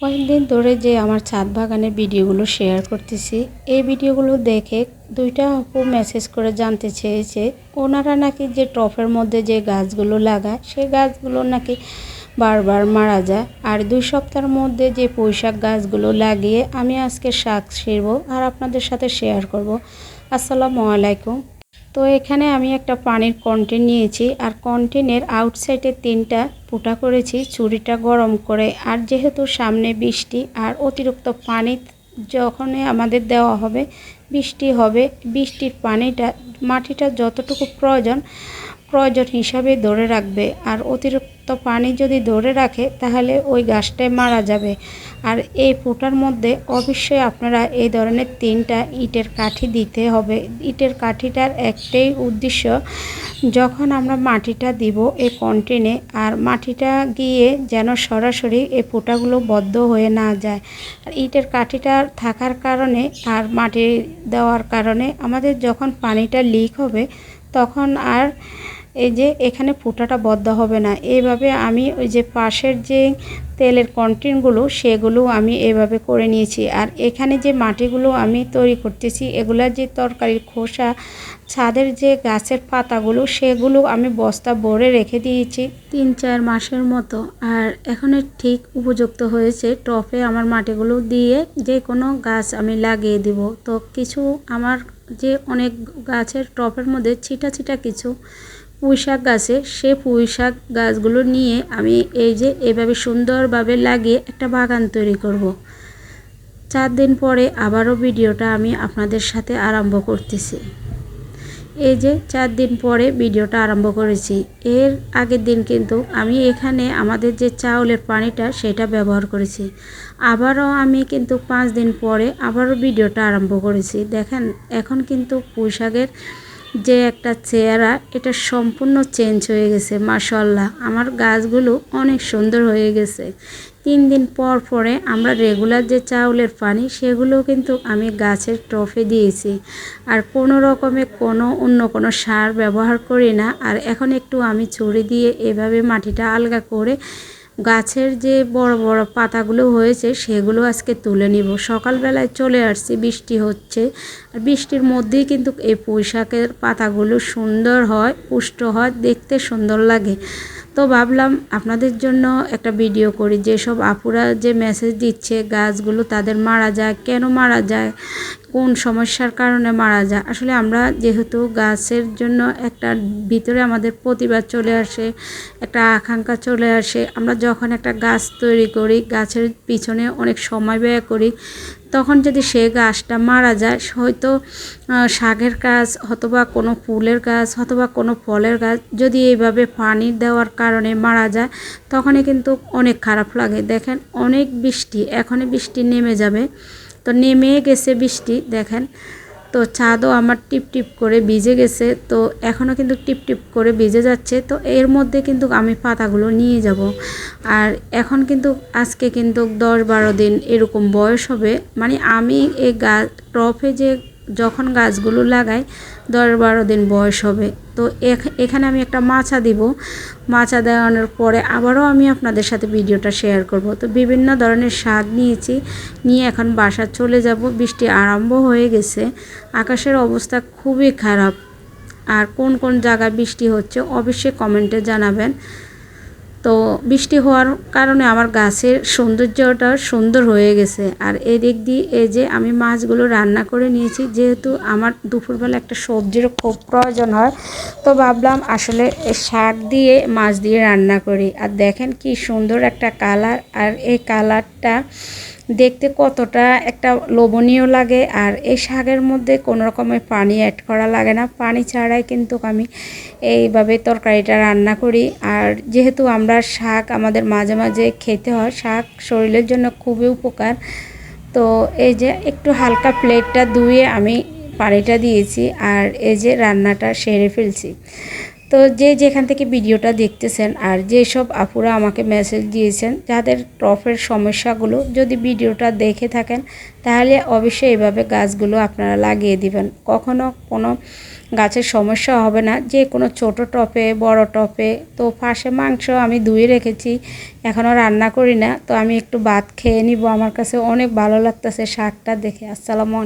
কয়েকদিন ধরে যে আমার ছাদ বাগানের ভিডিওগুলো শেয়ার করতেছি, এই ভিডিওগুলো দেখে দুইটা আপু মেসেজ করে জানতে চেয়েছে। ওনারা নাকি যে টফের মধ্যে যে গাছগুলো লাগায়, সেই গাছগুলো নাকি বারবার মারা যায়। আর দুই সপ্তাহের মধ্যে যে পুঁইশাক গাছগুলো লাগিয়ে আমি আজকে শাক ছিঁড়ব আর আপনাদের সাথে শেয়ার করব। আসসালামু আলাইকুম। তো এখানে আমি একটা পানির কন্টেন নিয়েছি আর কন্টেনের আউটসাইডে তিনটা ফুটা করেছি, চুরিটা গরম করে। আর যেহেতু সামনে বৃষ্টি আর অতিরিক্ত পানি যখনই আমাদের দেওয়া হবে, বৃষ্টি হবে, বৃষ্টির পানিটা, মাটিটা যতটুকু প্রয়োজন প্রয়োজন হিসাবে ধরে রাখবে। আর অতিরিক্ত পানি যদি ধরে রাখে, তাহলে ওই গাছটাই মারা যাবে। আর এই ফুটার মধ্যে অবশ্যই আপনারা এই ধরনের তিনটা ইটের কাঠি দিতে হবে। ইটের কাঠিটার একটাই উদ্দেশ্য, যখন আমরা মাটিটা দিব এই কন্টেনে আর মাটিটা গিয়ে যেন সরাসরি এই ফুটাগুলো বদ্ধ হয়ে না যায়। আর ইটের কাঠিটা থাকার কারণে আর মাটি দেওয়ার কারণে আমাদের যখন পানিটা লিক হবে তখন আর এই যে এখানে ফুটাটা বদ্ধ হবে না। এইভাবে আমি ওই যে পাশের যে তেলের কন্টেনগুলো সেগুলো আমি এভাবে করে নিয়েছি। আর এখানে যে মাটিগুলো আমি তৈরি করতেছি এগুলার যে তরকারির খোসা, ছাদের যে গাছের পাতাগুলো, সেগুলো আমি বস্তা ভরে রেখে দিয়েছি। তিন চার মাসের মতো। আর এখন ঠিক উপযুক্ত হয়েছে। টপে আমার মাটিগুলো দিয়ে যে কোনো গাছ আমি লাগিয়ে দিব। তো কিছু আমার যে অনেক গাছের টপের মধ্যে ছিটা ছিটা কিছু পুঁই শাক গাছে, সে পুঁই শাক গাছগুলো নিয়ে আমি এই যে এভাবে সুন্দরভাবে লাগিয়ে একটা বাগান তৈরি করব। চার দিন পরে আবারও ভিডিওটা আমি আপনাদের সাথে আরম্ভ করতেছি এই যে চার দিন পরে ভিডিওটা আরম্ভ করেছি। এর আগের দিন কিন্তু আমি এখানে আমাদের যে চাউলের পানিটা সেটা ব্যবহার করেছি। আবারও আমি কিন্তু পাঁচ দিন পরে আবারও ভিডিওটা আরম্ভ করেছি। দেখেন, এখন কিন্তু পুঁইশাকের যে একটা চেহারা, এটা সম্পূর্ণ চেঞ্জ হয়ে গেছে মাশাল্লাহ আমার গাছগুলো অনেক সুন্দর হয়ে গেছে। তিন দিন পর পরে আমরা রেগুলার যে চাউলের পানি, সেগুলো কিন্তু আমি গাছের টফে দিয়েছি। আর কোনো রকমে কোনো, অন্য কোনো সার ব্যবহার করি না। আর এখন একটু আমি ছড়ি দিয়ে এভাবে মাটিটা আলগা করে গাছের যে বড় বড় পাতাগুলো হয়েছে সেগুলো আজকে তুলে নিব। সকালবেলায় চলে আসছি, বৃষ্টি হচ্ছে। আর বৃষ্টির মধ্যেই কিন্তু এই পুঁইশাকের পাতাগুলো সুন্দর হয়, পুষ্ট হয়, দেখতে সুন্দর লাগে। তো ভাবলাম আপনাদের জন্য একটা ভিডিও করি। যেসব আপুরা যে মেসেজ দিচ্ছে গাছগুলো তাদের মারা যায়, কেন মারা যায়, কোন সমস্যার কারণে মারা যায়, আসলে আমরা যেহেতু গাছের জন্য একটা ভিতরে আমাদের প্রতিবাদ চলে আসে, একটা আকাঙ্ক্ষা চলে আসে, আমরা যখন একটা গাছ তৈরি করি, গাছের পিছনে অনেক সময় ব্যয় করি তখন যদি সে গাছটা মারা যায়, হয়তো শাকের গাছ অথবা কোনো ফুলের গাছ অথবা কোনো ফলের গাছ যদি এইভাবে পানি দেওয়ার কারণে মারা যায়, তখনই কিন্তু অনেক খারাপ লাগে। দেখেন, অনেক বৃষ্টি, এখনই বৃষ্টি নেমে যাবে। তো নেমে গেছে বৃষ্টি, দেখেন তো ছাদও আমার টিপ টিপ করে ভিজে গেছে, তো এখনও কিন্তু টিপ টিপ করে ভিজে যাচ্ছে, তো এর মধ্যে কিন্তু আমি পাতাগুলো নিয়ে যাব। আর এখন কিন্তু আজকে কিন্তু দশ বারো দিন এরকম বয়স হবে মানে আমি এই গাছ টপে যে যখন গাছগুলো লাগাই, দশ বারো দিন বয়স হবে। তো এখানে আমি একটা মাছা দিব। মাছা দেওয়ানোর পরে আবারও আমি আপনাদের সাথে ভিডিওটা শেয়ার করব। তো বিভিন্ন ধরনের শাক নিয়েছি, নিয়ে এখন বাসা চলে যাব। বৃষ্টি আরম্ভ হয়ে গেছে। আকাশের অবস্থা খুবই খারাপ। আর কোন কোন জায়গায় বৃষ্টি হচ্ছে অবশ্যই কমেন্টে জানাবেন। তো বৃষ্টি হওয়ার কারণে আমার গাছের সৌন্দর্যটা সুন্দর হয়ে গেছে। আর এদিক দিয়ে এই যে আমি মাছগুলো রান্না করে নিয়েছি, যেহেতু আমার দুপুরবেলা একটা সবজির খুব প্রয়োজন হয়, তো ভাবলাম আসলে শাক দিয়ে, মাছ দিয়ে রান্না করি। আর দেখেন কি সুন্দর একটা কালার, আর এই কালারটা দেখতে কতটা একটা লোভনীয় লাগে আর এই শাকের মধ্যে কোনো রকমের পানি অ্যাড করা লাগে না। পানি ছাড়াই কিন্তু আমি এইভাবে তরকারিটা রান্না করি। আর যেহেতু আমরা শাক আমাদের মাঝে মাঝে খেতে হয়, শাক শরীরের জন্য খুবই উপকার। তো এই যে একটু হালকা প্লেটটা ধুয়ে আমি পানিটা দিয়েছি আর এই যে রান্নাটা সেরে ফেলছি। তো যে যেখান থেকে ভিডিওটা দেখতেছেন আর যেসব আপুরা আমাকে মেসেজ দিয়েছেন, যাদের টফের সমস্যাগুলো যদি ভিডিওটা দেখে থাকেন, তাহলে অবশ্যই এভাবে গাছগুলো আপনারা লাগিয়ে দিবেন। কখনো কোনো গাছের সমস্যা হবে না, যে কোনো ছোট টপে, বড় টপে। তো পাশে মাংস আমি ধুয়ে রেখেছি এখনও রান্না করি না। তো আমি একটু ভাত খেয়ে নিব, আমার কাছে অনেক ভালো লাগতেছে শাকটা দেখে। আসসালামু আলাইকুম।